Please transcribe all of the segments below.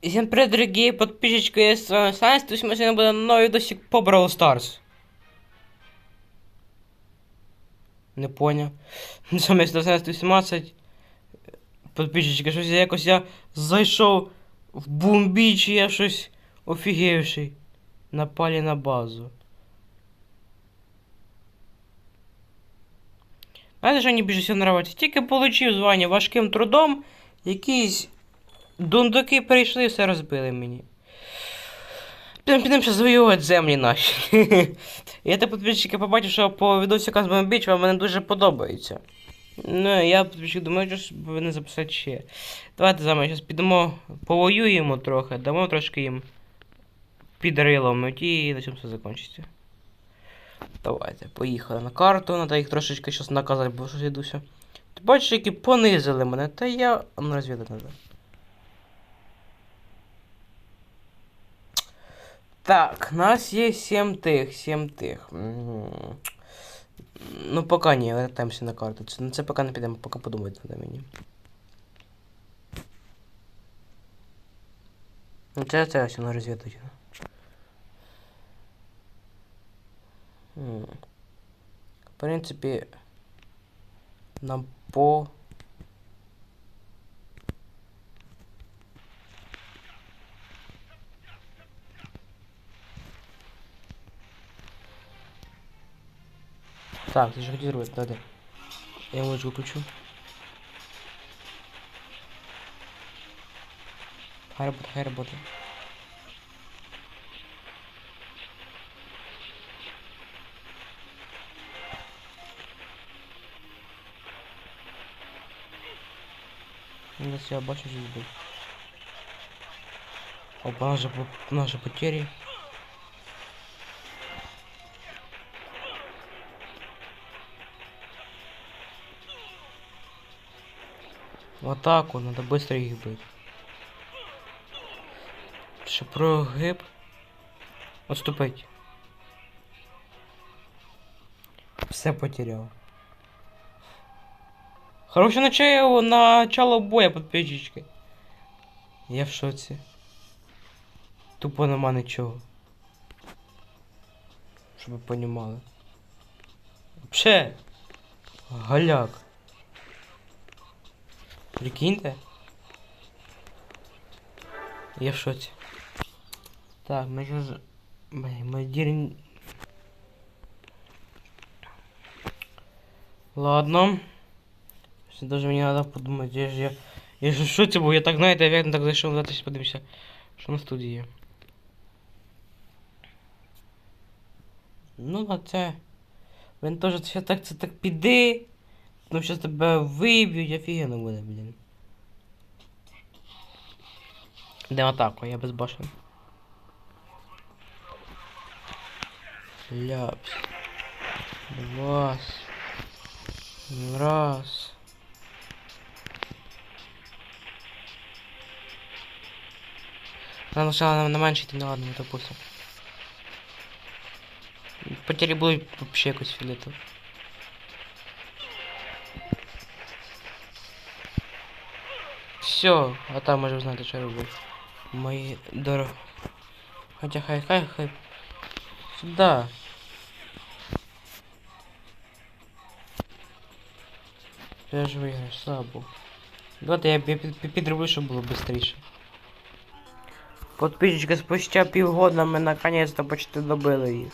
Всем привет, дорогие подписчики, я с вами Саня, то есть мы сегодня будем новый видосик по Brawl Stars. Не поняв. Саме 117 подписчики, щось я якось я зайшов в бумбіч, і я щось офігівший. Напали на базу. Знаєте, що мені більше всього нравиться? Тільки получив звання важким трудом, якийсь Дундуки прийшли все розбили мені. Підемо підемо ще завоювати землі наші. Я те підписчики побачив, що по відосикам з Бомбіч вам мене дуже подобається. Ну, я підписчик думаю, що не записати ще. Давайте з вами зараз підемо, повоюємо трохи, дамо трошки їм під рилом і на цьому все закінчиться. Давайте, поїхали на карту, треба їх трошечки зараз наказати, бо щось йдуся. Ти бачиш, які понизили мене, та я. Розвідати треба. Так, нас є 7 тих, 7 тих. Ну, поки ні, вертаємося на карту. Ну, це поки не підемо, поки подумати треба мені. Ну, це, це ось воно розвідує. В принципі, нам по... Так, хотел рвать, да, да. Я музыку включу. Хай работа, хай работа. Надо себя бачу здесь быть. Опа, наши, наши потери. В атаку, надо быстро их бить. Ще прогиб. Отступить. Все потерял. Хороше начало, начало боя подписчики. Я в шоці. Тупо нема нічого. Щоб ви понімали. Вообще. Голяк. Прикиньте. Я в шоці. Так, ми сейчас... Блин, мы дерь... Ладно. Ще даже мені надо подумати, я ж я... Я ж в шоці був, я так, знаєте, я так зайшов, давайте подивимося, що на студії є. Ну, на це. Він теж ще так, це так піди. Ну, зараз тебе виб'ють, офігенно буде, блін. Де атаку, я без башен. Ляпс. Два. Раз. Надо сначала на, менше йти, ну ладно, допустим. Потери будуть вообще якось філету. Все, а там може знати, що я роблю. Мої дороги. Хотя хай, хай, хай. Сюда. Я ж виграю, слабо. Давайте я пі- пі- пі- підроблю, щоб було швидше. Подписчики, спустя півгода ми наконец-то почти добили їх.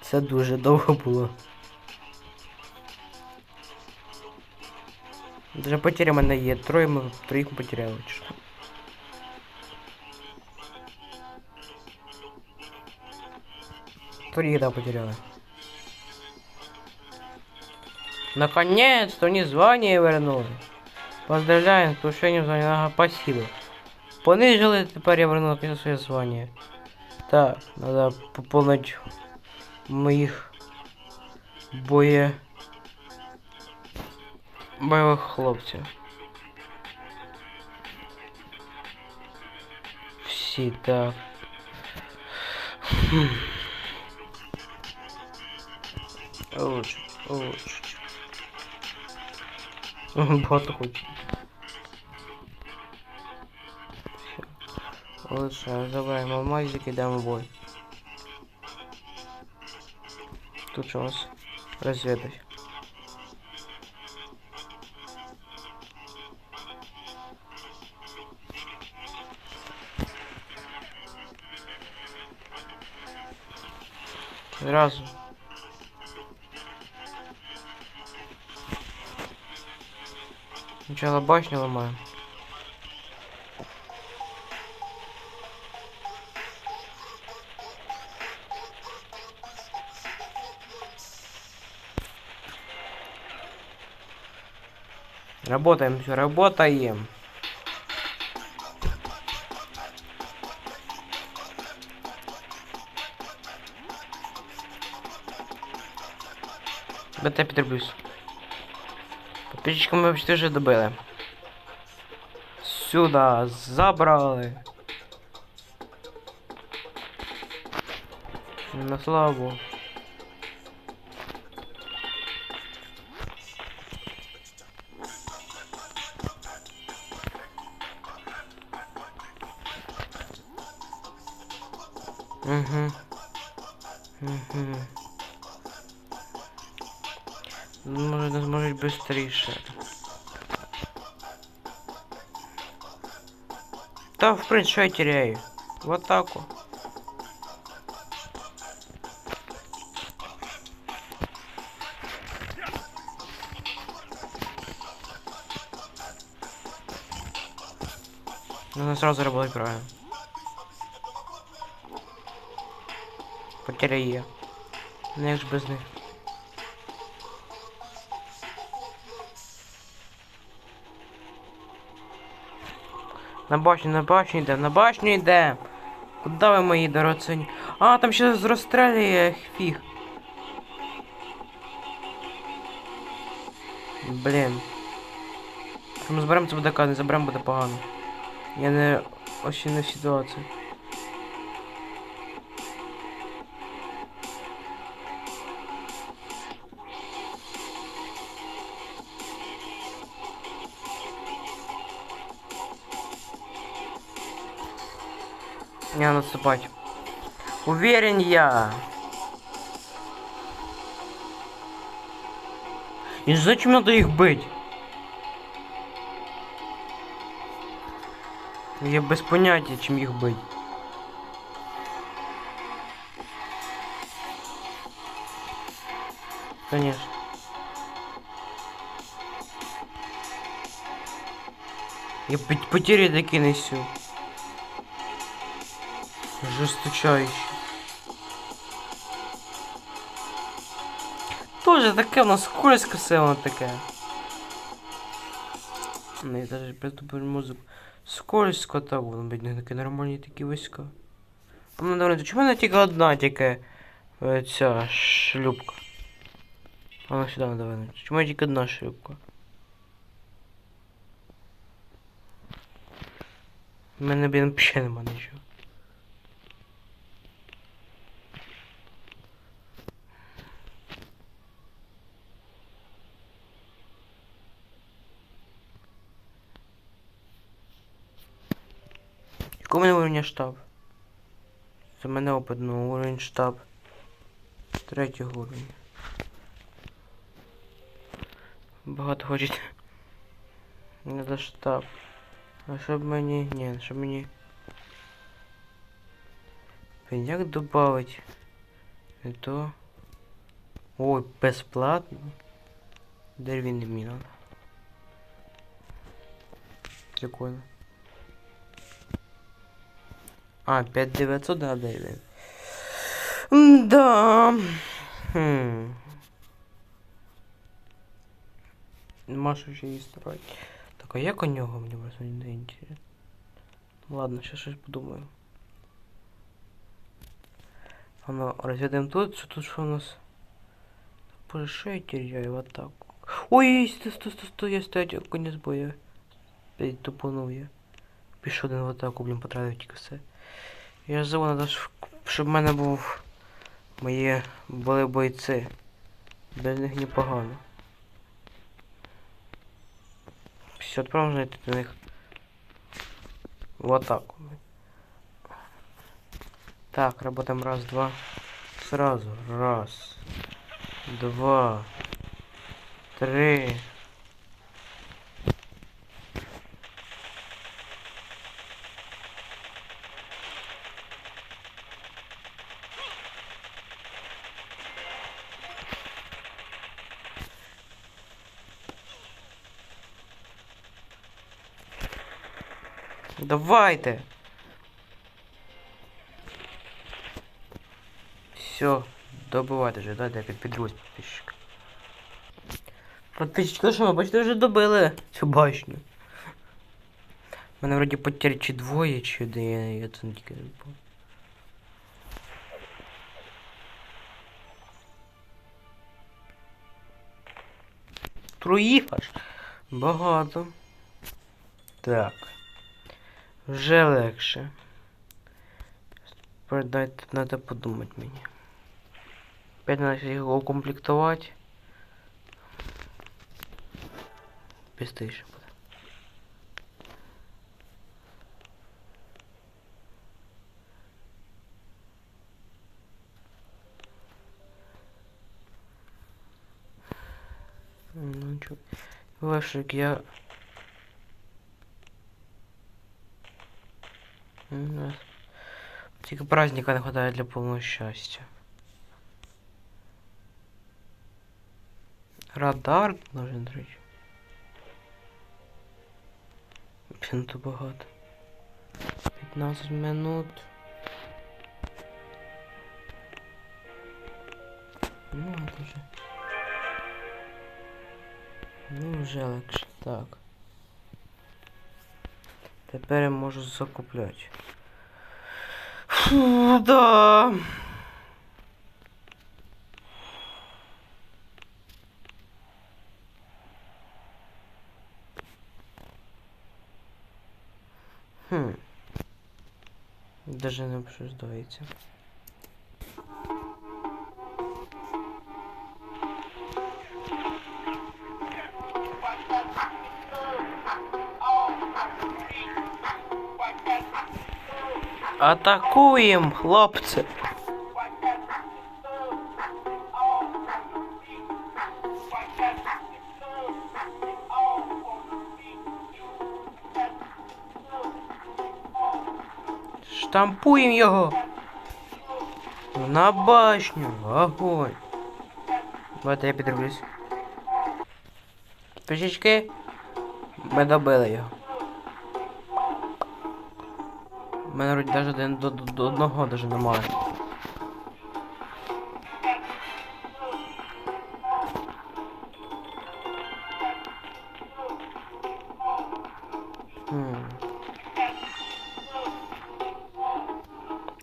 Це дуже довго було. Даже потери в мене є. Троє ми троїх потеряли. чи що. Троих, да. Наконец-то мне звание вернули. Поздравляем с повышением звания. Ага, спасибо. Понижили, тепер я вернул наконец своє звання. Так, надо пополнить моїх боє... бойових хлопців. Всі так. Хм. Лучше, лучше. Багато хочу. Лише забираємо алмазик, йдемо в бой. Тут що у нас розвідать. Зразу. Сначала башню ломаем. Работаем, все, работаем. БТ підроблюсь. Подписчикам ми почти вже добили. Сюда, забрали. На славу. Угу. Угу. Може, не зможуть швидше. В принципі, що я теряю? В атаку. Надо сразу работать правильно. Потеря є. Не ж без них. На башню, на башню йдемо, на башню йдемо. Куда ви мої дорогоцені? А, там ще розстрелює фіг. Блін. Якщо ми зберемо це буде не заберемо буде погано. Я не очень не в ситуації. Не надо наступать. Уверен я. И зачем надо их быть? Я без понятия, чем их быть. Конечно. Я пот- потери таки несу. Жесточайше. Тоже таке у нас скользко все воно таке. Ну, я даже притупив музику. Скользко так, воно бідне таке нормальні такі війська. Ну, давай, чому не тільки одна тільки е, ця шлюпка? А ну сюди давай. Чому тільки одна шлюпка? У мене, блін, взагалі нема нічого. Уровня штаб? Це мене опитного уровень штаб. Третього уровня. Багато хочуть. Не за штаб. А щоб мені... Ні, щоб мені... Як добавить? Не то... Ой, безплатно. Дерев'яний мені надо. Прикольно. А, 5900 да, Дэвид. Да. Хм. Нема що ще її строить. Так, а як у нього мені просто не інтересно. Ну, Ладно, ще щось подумаю. Воно розведемо тут, що тут що у нас? Боже, що я теряю в атаку? Ой, сто, сто, сто, сто, я стоять, конець боя. Опять тупанув я. Пішов один в атаку, блін, потратив тільки все. Я ж ж, щоб в мене був мої були бойці. Без них непогано. Все, відправимо йти до них в атаку. Так, работаем раз, два. Сразу. Раз. Два. Три. Давайте. Все, добивайте вже, дайте як підрусь підписчик. Подписчики, що ми бачите, вже добили цю башню. Мене вроді потерь чи двоє, чи один, я, я це не тільки не аж. Багато. Так. Вже легше. Тепер дайте, треба подумати мені. Опять треба його укомплектувати. Буде. Ну чё, Лешик, я... М, Тільки праздника не хватает для полного счастья. Радар нужен, до речі. Блін, то багато. 15 минут. Ну, это вже. Ну, вже легше. Так. Тепер я можу закупляти. Фу, да. Хм. Даже не обсуждається. Атакуємо, хлопці! Штампуємо його! На башню! Огонь! Давайте я підроблюсь. Пішечки. Ми добили його. У мене вроді навіть один до, до, до одного даже немає.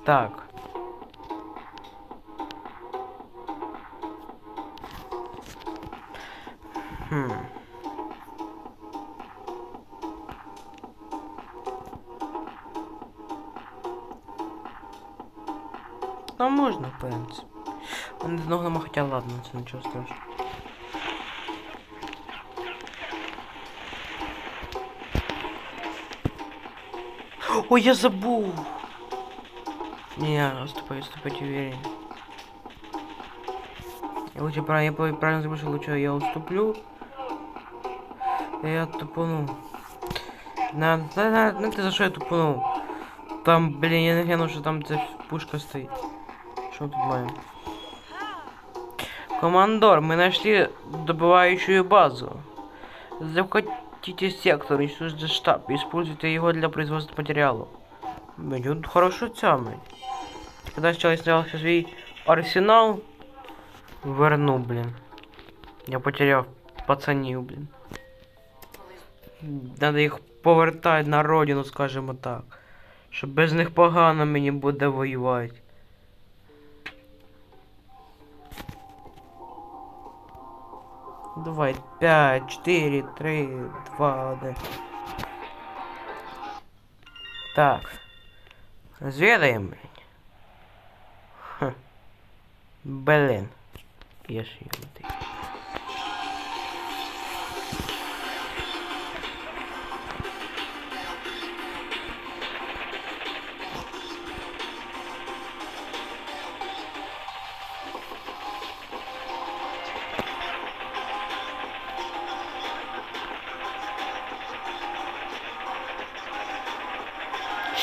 Так. Хм. Можна, в принципі. У мене одного нема, хоча ладно, це нічого страшного. Ой, я забув! Не, отступай, отступать уверен. Я лучше правильно, я пов- правильно забыл, что лучше я уступлю. И я тупанул. На, на, на, на, ты за что я тупанул? Там, блин, я не глянув, що там ця пушка стоїть. Що тут маємо? Командор, мы нашли добывающую базу. Захватите сектор, уничтожите штаб, используйте его для производства материалов. Блин, хорошо тямить. Когда сначала снял свой арсенал, верну, блин. Я потеряв пацанів, блин. Надо їх повертати на родину, скажімо так. Щоб без них погано мені буде воювати. Давай, 5, 4, 3, 2, 1. Так. Розвідаємо, блин. Блин. Блін. Я ж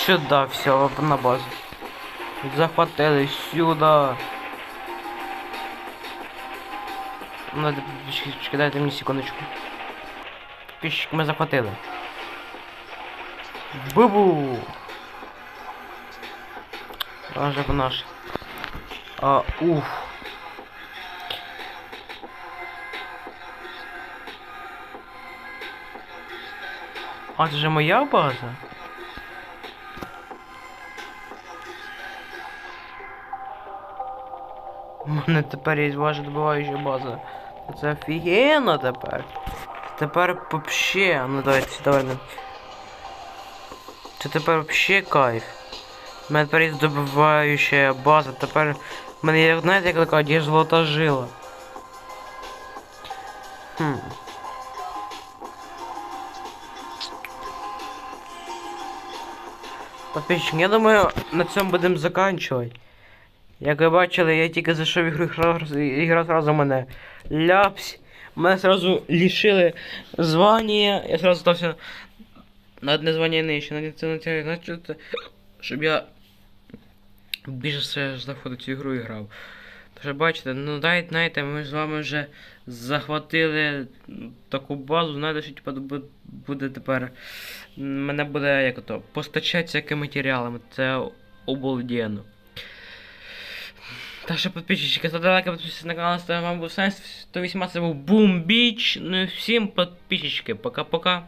Сюда, все, на базу. Захватили сюда. Надо, підписчики, дайте мені секундочку. Підписчик ми захватили. Бубу! Даже в наш. А, уф. А це же моя база? Мене тепер є ваша добиваюча база. Це офігенно тепер. Тепер вообще. Ну давайте, давай. ну. Це тепер вообще кайф. У мене тепер є добиваюча база. Тепер в мене є, знаєте, як така, є золота жила. Хм. Подписчик, я думаю, на цьому будемо заканчувати. Як ви бачили, я тільки зайшов ігру, ігра, ігра сразу мене ляпсь. Мене сразу лишили звання. Я сразу стався на одне звання нижче. На значить, щоб я більше все заходив цю ігру і грав. Тож бачите, ну дайте, знаєте, ми з вами вже захватили таку базу, знаєте, що типу, буде тепер. Мене буде як то постачати всякими матеріалами. Це обалденно. Так що підписчики, ставте лайки, підписуйтесь на канал, ставте вам був сайт 118 був Boom. Ну і всім підписчики, пока-пока.